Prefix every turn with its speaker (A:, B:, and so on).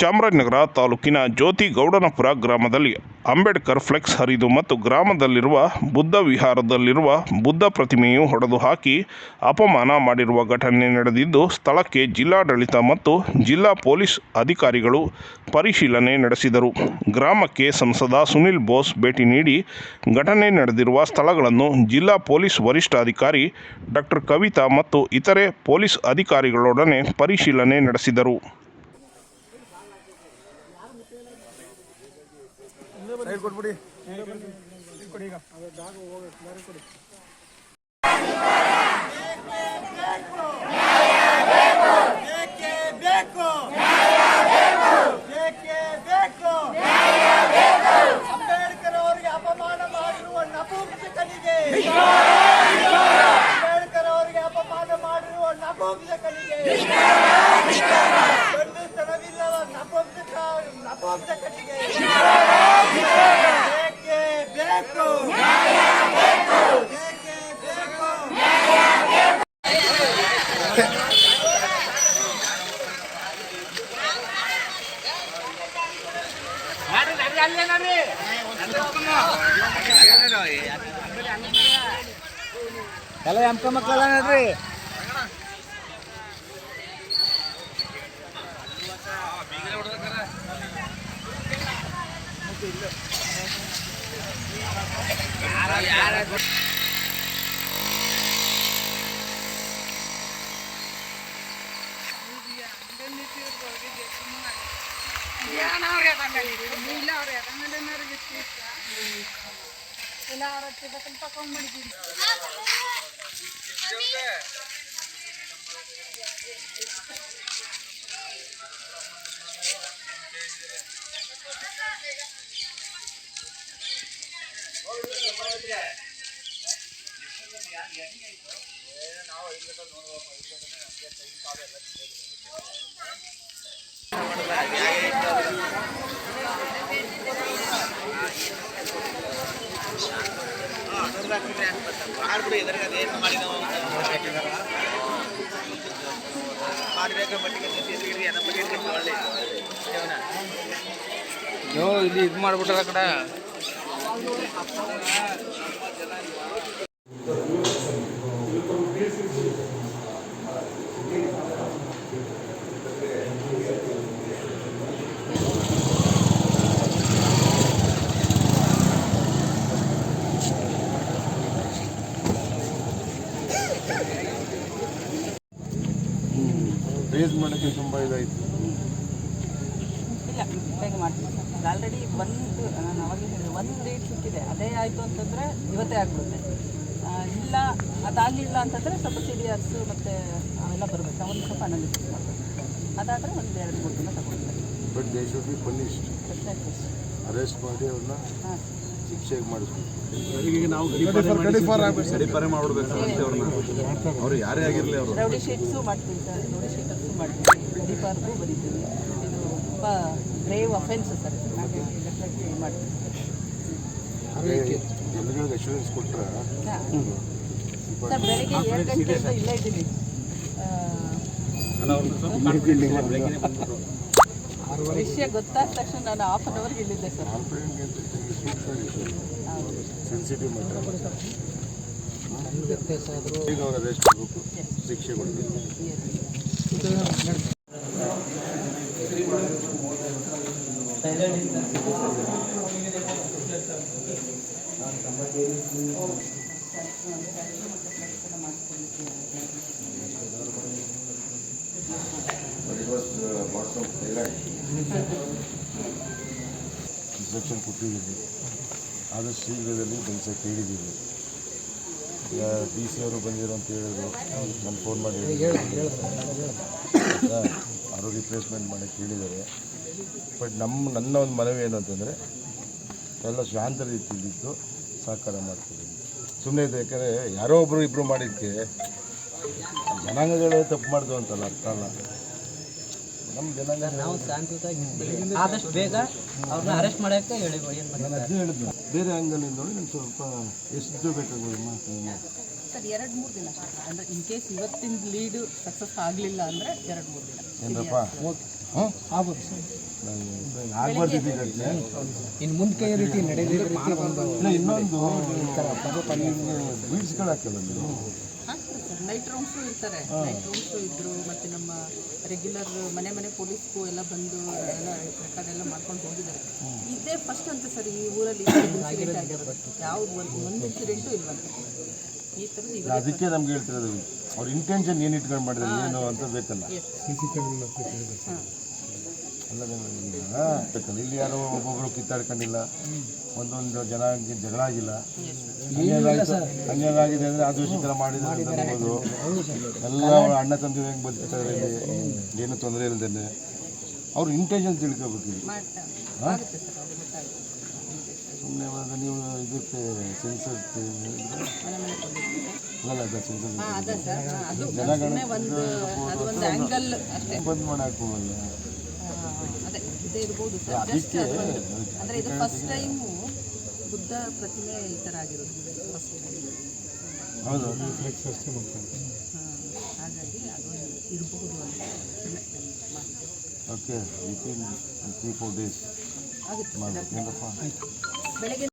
A: ಚಾಮರಾಜನಗರ ತಾಲೂಕಿನ ಜ್ಯೋತಿ ಗೌಡನಪುರ ಗ್ರಾಮದಲ್ಲಿ ಅಂಬೇಡ್ಕರ್ ಫ್ಲೆಕ್ಸ್ ಹರಿದು ಮತ್ತು ಗ್ರಾಮದಲ್ಲಿರುವ ಬುದ್ಧ ವಿಹಾರದಲ್ಲಿರುವ ಬುದ್ಧ ಪ್ರತಿಮೆಯು ಹೊಡೆದು ಹಾಕಿ ಅಪಮಾನ ಮಾಡಿರುವ ಘಟನೆ ನಡೆದಿದ್ದು, ಸ್ಥಳಕ್ಕೆ ಜಿಲ್ಲಾಡಳಿತ ಮತ್ತು ಜಿಲ್ಲಾ ಪೊಲೀಸ್ ಅಧಿಕಾರಿಗಳು ಪರಿಶೀಲನೆ ನಡೆಸಿದರು. ಗ್ರಾಮಕ್ಕೆ ಸಂಸದ ಸುನಿಲ್ ಬೋಸ್ ಭೇಟಿ ನೀಡಿ ಘಟನೆ ನಡೆದಿರುವ ಸ್ಥಳಗಳನ್ನು ಜಿಲ್ಲಾ ಪೊಲೀಸ್ ವರಿಷ್ಠಾಧಿಕಾರಿ ಡಾಕ್ಟರ್ ಕವಿತಾ ಮತ್ತು ಇತರೆ ಪೊಲೀಸ್ ಅಧಿಕಾರಿಗಳೊಡನೆ ಪರಿಶೀಲನೆ ನಡೆಸಿದರು.
B: ಏಕೆ ಬೇಕು ಏಕೆ ಬೇಕು
C: ಎಲ್ಲ ಎಂಕ ಮಕ್ಕಳ ನೋಡ್ರಿ Yeah. ಯೋ ಇಲ್ಲಿ ಇದು ಮಾಡ್ಬಿಟ್ಟಾರ ಆ ಕಡೆ
D: ರೇಸ್ ಮಾಡೋಕ್ಕೆ ತುಂಬ ಇದಾಯಿತು.
E: ಇಲ್ಲ ಬೇಗ ಮಾಡ್ತೀನಿ. ಆಲ್ರೆಡಿ ಒಂದು ನಾನು ಅವಾಗಲೇ ಹೇಳಿದೆ ಒಂದು ಡೇಟ್ ಸಿಕ್ಕಿದೆ. ಅದೇ ಆಯಿತು ಅಂತಂದರೆ ಇವತ್ತೇ ಆಗ್ಬಿಡುತ್ತೆ. ಇಲ್ಲ ಅದಾಗಲಿಲ್ಲ ಅಂತಂದರೆ ಸ್ವಲ್ಪ ಸಿಡಿಯರ್ಸು ಮತ್ತು ಅವೆಲ್ಲ ಬರಬೇಕು. ಅವನು ಸ್ವಲ್ಪ ಅನಾಲಿಸಿಸ್ ಮಾಡಬೇಕು. ಅದಾದರೆ ಒಂದು ಎರಡು ಮೂರು ದಿನ ತಗೊಳ್ತಾರೆ
D: but they should be
E: punished
D: arrest ಮಾಡಿ ಅವ್ರನ್ನ.
E: ಹಾಂ
D: ಶಿಕ್ಷೆಗೆ ಮಾಡಿಸ್ಬೇಕು
E: ರೌಡಿ ಶೀಟ್ಸು ಮಾಡ್ತೀವಿ ಸರ್. ರೌಡಿ ಶೀಟರ್ಸು ಮಾಡ್ತೀನಿ ಗಡಿಪಾರ್ಗೂ ಬರೀತೀವಿ. ಇದು ತುಂಬ ಗ್ರೇವ್ ಅಫೆನ್ಸ್ ಸರ್. ನಾವು ಡೆಫಿನೆಟ್ಲಿ ಮಾಡ್ತೀವಿ.
D: ಜನಗಳಿಗೆ ಅಶ್ಯೂರೆನ್ಸ್ ಕೊಟ್ಟರೆ
E: ಹಾಂ. ಸರ್ ಬೆಳಿಗ್ಗೆ ಏಳು ಗಂಟೆಯಿಂದ ಇಲ್ಲೇ ಇದ್ದೀನಿ. ವಿಷಯ ಗೊತ್ತಾದ ತಕ್ಷಣ ನಾನು ಹಾಫ್ ಅನ್ ಅವರ್ಗೆ ಇಲ್ಲಿದ್ದೆ ಸರ್
D: ಸೆನ್ಸಿಟಿವ್ ಮ್ಯಾಟರ್ ಇನ್ಸ್ಟ್ರಕ್ಷನ್ ಕೊಟ್ಟಿದ್ದೀವಿ. ಆದಷ್ಟು ಶೀಘ್ರದಲ್ಲಿ ಕೆಲಸ ಕೇಳಿದ್ದೀವಿ. ಈಗ ಡಿ ಸಿ ಅವರು ಬಂದಿರೋ ಅಂತ ಹೇಳಿದ್ರು. ನಾನು ಫೋನ್ ಮಾಡಿ? ಅವರು ರಿಪ್ಲೇಸ್ಮೆಂಟ್ ಮಾಡಿ ಕೇಳಿದ್ದಾರೆ. ಬಟ್ ನಮ್ಮ, ನನ್ನ ಒಂದು ಮನವಿ ಏನು ಅಂತಂದರೆ, ಎಲ್ಲ ಶಾಂತ ರೀತಿಯಲ್ಲಿದ್ದು ಸಹಕಾರ ಮಾಡ್ತೀವಿ. ಸುಮ್ಮನೆ ಇದೆ ಯಾಕಂದರೆ ಯಾರೋ ಒಬ್ಬರು ಇಬ್ಬರು ಮಾಡಿದ್ದಕ್ಕೆ ಜನಾಂಗಗಳೇ ತಪ್ಪು ಮಾಡಿದ್ವು ಅಂತಲ್ಲ, ಅರ್ಥ ಅಲ್ಲ.
C: ನಾವು ಶಾಂತಿಯುತವಾಗಿ ಆದಷ್ಟು ಬೇಗ ಅವ್ರನ್ನ ಅರೆಸ್ಟ್ ಮಾಡೋಕ್ಕೆ ಹೇಳಿ ಏನು ಮಾಡಿ
D: ನಾನು ಬೇರೆ ಆ್ಯಂಗಲಿಂದ ನಂಗೆ ಸ್ವಲ್ಪ ಎಷ್ಟು ಬೇಕಾಗ್ಬೋದು ಮಾತು.
B: ಸರ್ ಎರಡು ಮೂರು ದಿನ ಅಂದ್ರೆ ಇನ್ ಕೇಸ್ ಇವತ್ತಿನ ಲೀಡ್ ಸಕ್ಸಸ್ ಆಗಲಿಲ್ಲ ಅಂದ್ರೆ ಎರಡು ಮೂರು ದಿನ.
D: ಏನಪ್ಪ? ಹ್ಞೂ ಸರ್.
F: ಇನ್ನು ಮುಂದೆ ಕೈ ರೀತಿ ಒಂದು
D: ಇಲ್ಲ ಇನ್ನೊಂದು ಬೀಡ್ಸ್ಗಳು ಹಾಕಲ್ಲ ನೀವು.
B: ನೈಟ್ ರೌಂಡ್ಸು ಇರ್ತಾರೆ. ನೈಟ್ ರೌಂಡ್ಸು ಇದ್ರು ಮತ್ತು ನಮ್ಮ ರೆಗ್ಯುಲರ್ ಮನೆ ಮನೆ ಪೊಲೀಸ್ಗೂ ಎಲ್ಲ ಬಂದು ಎಲ್ಲ ರೆಕಾರ್ಡ್ ಎಲ್ಲ ಮಾಡ್ಕೊಂಡು ಹೋಗಿದ್ದಾರೆ. ಇದೇ ಫಸ್ಟ್ ಅಂತ ಸರ್ ಈ ಊರಲ್ಲಿ ಇನ್ಸಿಡೆಂಟ್ ಆಗಿರೋದು ಯಾವುದು ಒಂದು ಒಂದು ಇನ್ಸಿಡೆಂಟು ಇಲ್ವಂತೆ. ಈ ಥರದ್ದು
D: ಅದಕ್ಕೆ ನಮ್ಗೆ ಹೇಳ್ತಿರೋದು ಅವ್ರ ಇಂಟೆನ್ಷನ್ ಏನು ಇಟ್ಕೊಂಡು ಮಾಡಿದ್ರೆ ಏನು ಅಂತ ಬೇಕಲ್ಲ.
B: ಹಾಂ.
D: ಇಲ್ಲಿ ಯಾರೋ ಒಬ್ಬೊಬ್ರು ಕಿತ್ತಾಡ್ಕೊಂಡಿಲ್ಲ. ಒಂದೊಂದು ಜನ ಜಗಳ ಆಗಿಲ್ಲ ಹಂಗೇನಾಗಿದೆ ಅಂದರೆ ಆದೋಷಿಕರ ಮಾಡಿದ್ರೆ ಮಾಡಿದ್ರು ಎಲ್ಲ ಅವ್ರ ಅಣ್ಣ ತಂದೆ ಹೆಂಗೆ ಬದುಕ್ತಾರೆ ಇಲ್ಲಿ ಏನು ತೊಂದರೆ ಇಲ್ದೇನೆ. ಅವ್ರ ಇಂಟೆನ್ಷನ್ ತಿಳ್ಕೋಬೇಕು
B: ಗೊತ್ತಾಗುತ್ತೆ.
D: ಸುಮ್ಮನೆ ನೀವು ಇದಕ್ಕೆ ಸೆನ್ಸರ್ ಅಲ್ಲ ಸೆನ್ಸರ್
B: ಹಾಂ ಸರ್. ಆ್ಯಂಗಲ್ ಅಷ್ಟೇ.
D: ಬಂದ್ ಮಾಡಾಕ
B: ಆ, ಅದೇ ಇದೇ ಇರ್ಬೋದು. ಸರ್ ಜಸ್ಟ್ ಅದು ಒಂದು. ಅಂದರೆ ಇದು ಫಸ್ಟ್ ಟೈಮು ಬುದ್ಧ ಪ್ರತಿಮೆ ಈ ಥರ ಆಗಿರೋದು. ಫಸ್ಟ್ ಟೈಮ್
D: ಹೌದು.
B: ಹಾಗಾಗಿ ಅದು ಇರಬಹುದು ಅಂತ
D: okay within three four days
B: ಆಗುತ್ತೆ. ಬೆಳಗ್ಗೆ